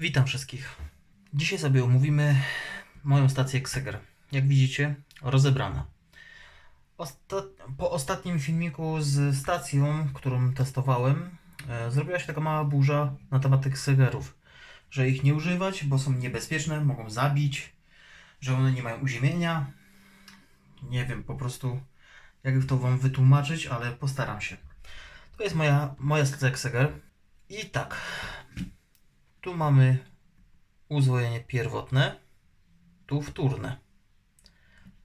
Witam wszystkich. Dzisiaj sobie omówimy moją stację Xeger. Jak widzicie, rozebrana. Osta- po ostatnim filmiku z stacją, którą testowałem, e, zrobiła się taka mała burza na temat tych. Że ich nie używać, bo są niebezpieczne, mogą zabić, że one nie mają uziemienia. Nie wiem po prostu, jak to Wam wytłumaczyć, ale postaram się. To jest moja, moja stacja Xeger. I tak, tu mamy uzwojenie pierwotne, tu wtórne.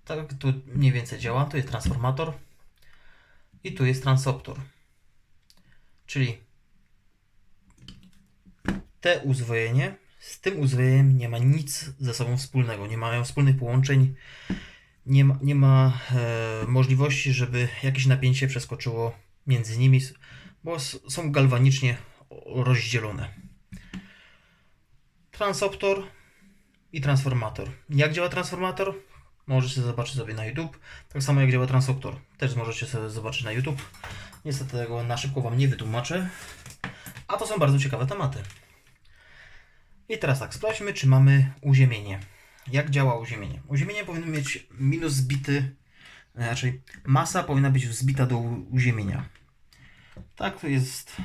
Tak tu mniej więcej działa. Tu jest transformator i tu jest transoptor. Czyli te uzwojenie z tym uzwojeniem nie ma nic ze sobą wspólnego. Nie mają wspólnych połączeń. Nie ma, nie ma e, możliwości, żeby jakieś napięcie przeskoczyło między nimi, bo są galwanicznie rozdzielone transoptor i transformator. Jak działa transformator? Możecie zobaczyć sobie na YouTube. Tak samo jak działa transoptor. Też możecie sobie zobaczyć na YouTube. Niestety tego na szybko Wam nie wytłumaczę. A to są bardzo ciekawe tematy. I teraz tak, sprawdźmy, czy mamy uziemienie. Jak działa uziemienie? Uziemienie powinno mieć minus zbity, raczej masa powinna być wzbita do uziemienia. Tak jest,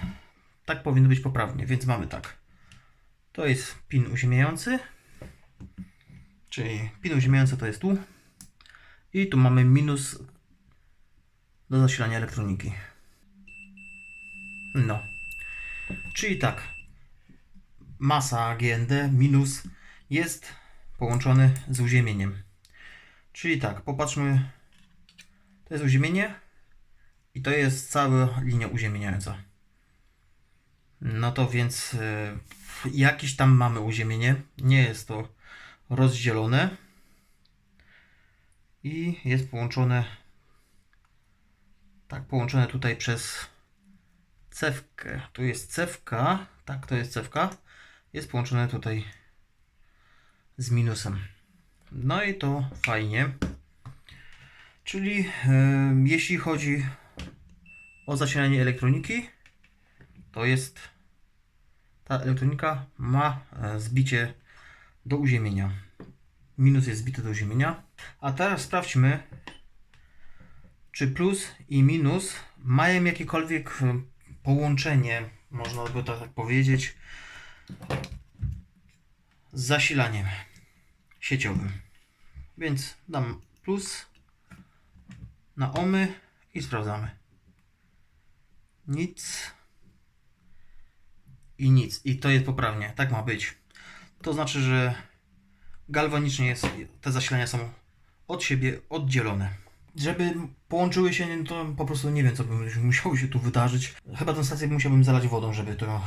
tak powinno być poprawnie, więc mamy tak. To jest pin uziemiający. Czyli pin uziemiający to jest tu. I tu mamy minus do zasilania elektroniki. No. Czyli tak. Masa GND minus jest połączony z uziemieniem. Czyli tak, popatrzmy. To jest uziemienie i to jest cała linia uziemieniająca. No to więc y, jakiś tam mamy uziemienie. Nie jest to rozdzielone. I jest połączone tak, połączone tutaj przez cewkę. Tu jest cewka. Tak, to jest cewka. Jest połączone tutaj z minusem. No i to fajnie. Czyli y, jeśli chodzi o zasilanie elektroniki, to jest ta elektronika ma e, zbicie do uziemienia. Minus jest zbity do uziemienia. A teraz sprawdźmy, czy plus i minus mają jakiekolwiek e, połączenie, można by to tak powiedzieć, z zasilaniem sieciowym. Więc dam plus na omy i sprawdzamy. Nic i nic. I to jest poprawnie. Tak ma być. To znaczy, że galwanicznie jest, te zasilania są od siebie oddzielone. Żeby połączyły się, to po prostu nie wiem, co by musiało się tu wydarzyć. Chyba tę stację musiałbym zalać wodą, żeby to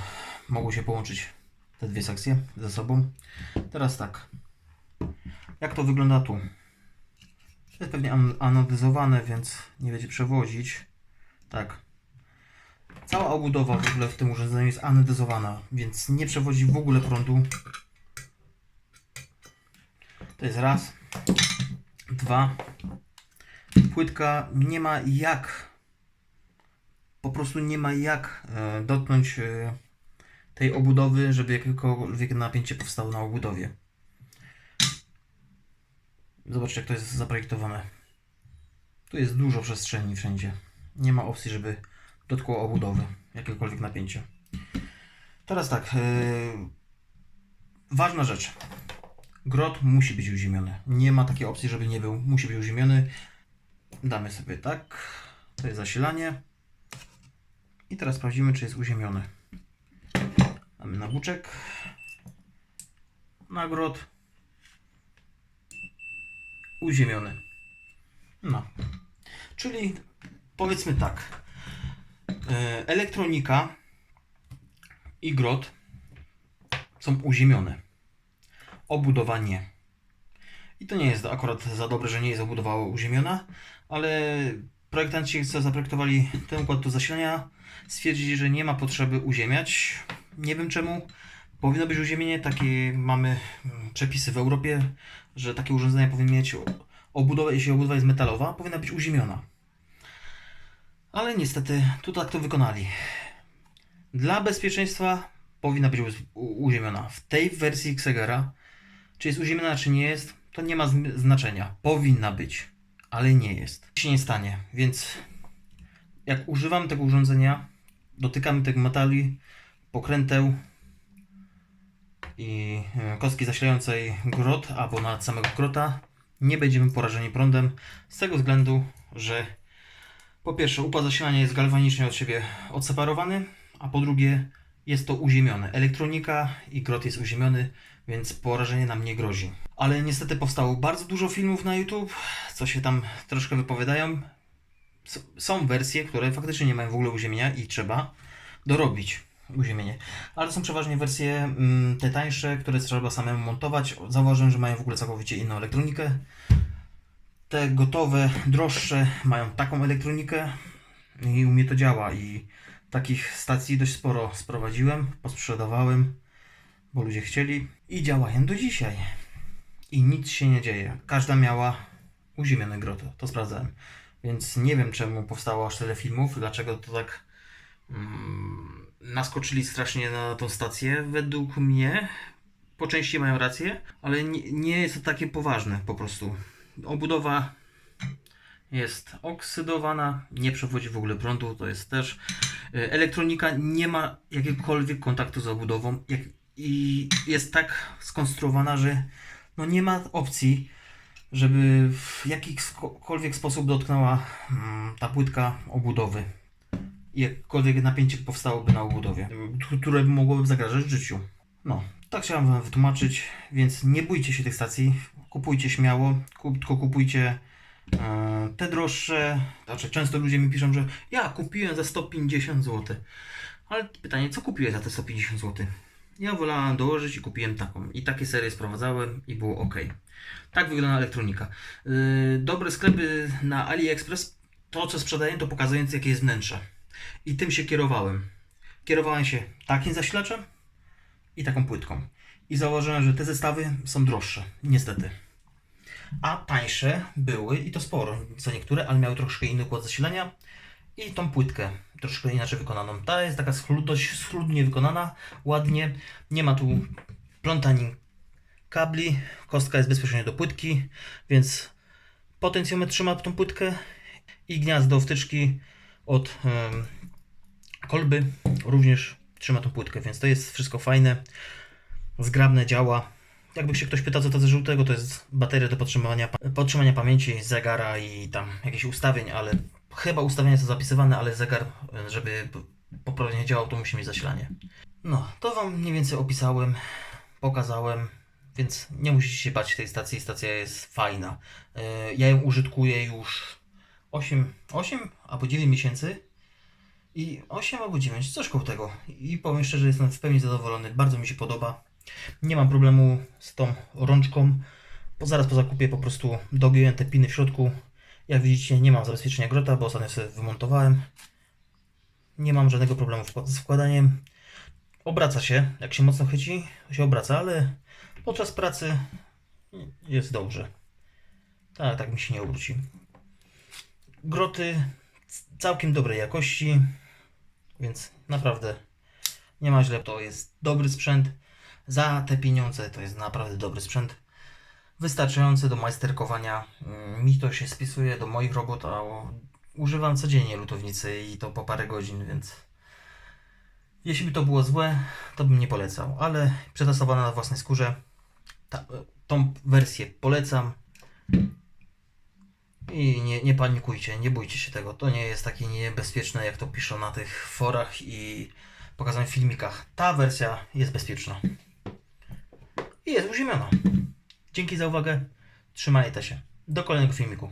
mogło się połączyć, te dwie sekcje ze sobą. Teraz tak. Jak to wygląda tu? To jest pewnie an- anodyzowane, więc nie będzie przewozić. Tak. Cała obudowa w ogóle w tym urządzeniu jest anodyzowana, więc nie przewodzi w ogóle prądu. To jest raz. Dwa. Płytka nie ma jak, po prostu nie ma jak e, dotknąć e, tej obudowy, żeby jakiekolwiek napięcie powstało na obudowie. Zobaczcie, jak to jest zaprojektowane. Tu jest dużo przestrzeni wszędzie. Nie ma opcji, żeby dotkło obudowy jakiekolwiek napięcie. Teraz tak. Yy, ważna rzecz. Grot musi być uziemiony. Nie ma takiej opcji, żeby nie był. Musi być uziemiony. Damy sobie tak. To jest zasilanie. I teraz sprawdzimy, czy jest uziemiony. Damy na. Na grot. Uziemiony. No. Czyli powiedzmy tak. E, elektronika i grot są uziemione. Obudowa nie. I to nie jest akurat za dobre, że nie jest obudowa uziemiona, ale projektanci, co zaprojektowali ten układ do zasilania, stwierdzili, że nie ma potrzeby uziemiać. Nie wiem czemu. Powinno być uziemienie, takie mamy mm, przepisy w Europie, że takie urządzenia powinny mieć obudowę, jeśli obudowa jest metalowa, powinna być uziemiona. Ale niestety tu tak to wykonali. Dla bezpieczeństwa powinna być uziemiona. W tej wersji Xegera, czy jest uziemiona, czy nie jest, to nie ma znaczenia. Powinna być, ale nie jest. Się nie stanie, więc jak używam tego urządzenia, dotykamy tego metali, pokręteł i e, kostki zasilającej grot albo nawet samego grota, nie będziemy porażeni prądem z tego względu, że po pierwsze układ zasilania jest galwanicznie od siebie odseparowany, a po drugie jest to uziemione. Elektronika i grot jest uziemiony, więc porażenie nam nie grozi. Ale niestety powstało bardzo dużo filmów na YouTube, co się tam troszkę wypowiadają. S- Są wersje, które faktycznie nie mają w ogóle uziemienia i trzeba dorobić uziemienie. Ale są przeważnie wersje mm, te tańsze, które trzeba samemu montować. Zauważyłem, że mają w ogóle całkowicie inną elektronikę. Te gotowe, droższe mają taką elektronikę i u mnie to działa i takich stacji dość sporo sprowadziłem, posprzedawałem, bo ludzie chcieli i działają do dzisiaj. I nic się nie dzieje. Każda miała uziemione groty, to sprawdzałem. Więc nie wiem czemu powstało aż tyle filmów, dlaczego to tak mm, naskoczyli strasznie na tą stację. Według mnie po części mają rację, ale nie, nie jest to takie poważne po prostu. Obudowa jest oksydowana, nie przewodzi w ogóle prądu, to jest też. y, Elektronika nie ma jakiegokolwiek kontaktu z obudową jak, i jest tak skonstruowana, że no nie ma opcji, żeby w jakikolwiek sposób dotknęła mm, ta płytka obudowy. Jakkolwiek napięcie powstałoby na obudowie, które mogłoby zagrażać życiu. No, tak chciałem Wam wytłumaczyć, więc nie bójcie się tych stacji, kupujcie śmiało, kup, tylko kupujcie e, te droższe. Znaczy, często ludzie mi piszą, że ja kupiłem za 150 zł. Ale pytanie, co kupiłeś za te 150 zł? Ja wolałem dołożyć i kupiłem taką. I takie serie sprowadzałem i było ok. Tak wygląda elektronika. Yy, dobre sklepy na AliExpress, to co sprzedają, to pokazując jakie jest wnętrze. I tym się kierowałem. Kierowałem się takim zasilaczem i taką płytką. I zauważyłem, że te zestawy są droższe, niestety. A tańsze były i to sporo, co niektóre, ale miały troszkę inny układ zasilania i tą płytkę troszkę inaczej wykonaną. Ta jest taka schlu- dość schludnie wykonana, ładnie. Nie ma tu plątanin kabli, kostka jest bezpośrednio do płytki, więc potencjometr trzyma tą płytkę i gniazdo wtyczki od kolby również trzyma tą płytkę, więc to jest wszystko fajne, zgrabne, działa. Jakby się ktoś pytał, co to za żółtego, to jest bateria do podtrzymywania, podtrzymania pamięci, zegara i tam jakichś ustawień, ale chyba ustawienia są zapisywane, ale zegar, żeby poprawnie działał, to musi mieć zasilanie. No, to Wam mniej więcej opisałem, pokazałem, więc nie musicie się bać tej stacji, stacja jest fajna. Yy, Ja ją użytkuję już 8, 8 albo 9 miesięcy i 8 albo 9, coś koło tego. I powiem szczerze, jestem w pełni zadowolony, bardzo mi się podoba. Nie mam problemu z tą rączką, bo zaraz po zakupie po prostu dogiąłem te piny w środku. Jak widzicie, nie mam zabezpieczenia grota, bo ostatnio sobie wymontowałem. Nie mam żadnego problemu z wkładaniem. Obraca się, jak się mocno chyci, się obraca, ale podczas pracy jest dobrze. Tak, tak mi się nie obróci. Groty całkiem dobrej jakości, więc naprawdę nie ma źle. To jest dobry sprzęt. Za te pieniądze to jest naprawdę dobry sprzęt. Wystarczający do majsterkowania. Mm, Mi to się spisuje do moich robót, a używam codziennie lutownicy i to po parę godzin, więc jeśli by to było złe, to bym nie polecał, ale przetestowana na własnej skórze, ta, tą wersję polecam. I nie, nie panikujcie, nie bójcie się tego. To nie jest takie niebezpieczne, jak to piszą na tych forach i pokazanych filmikach. Ta wersja jest bezpieczna. I jest uziemiona. Dzięki za uwagę. Trzymajcie się. Do kolejnego filmiku.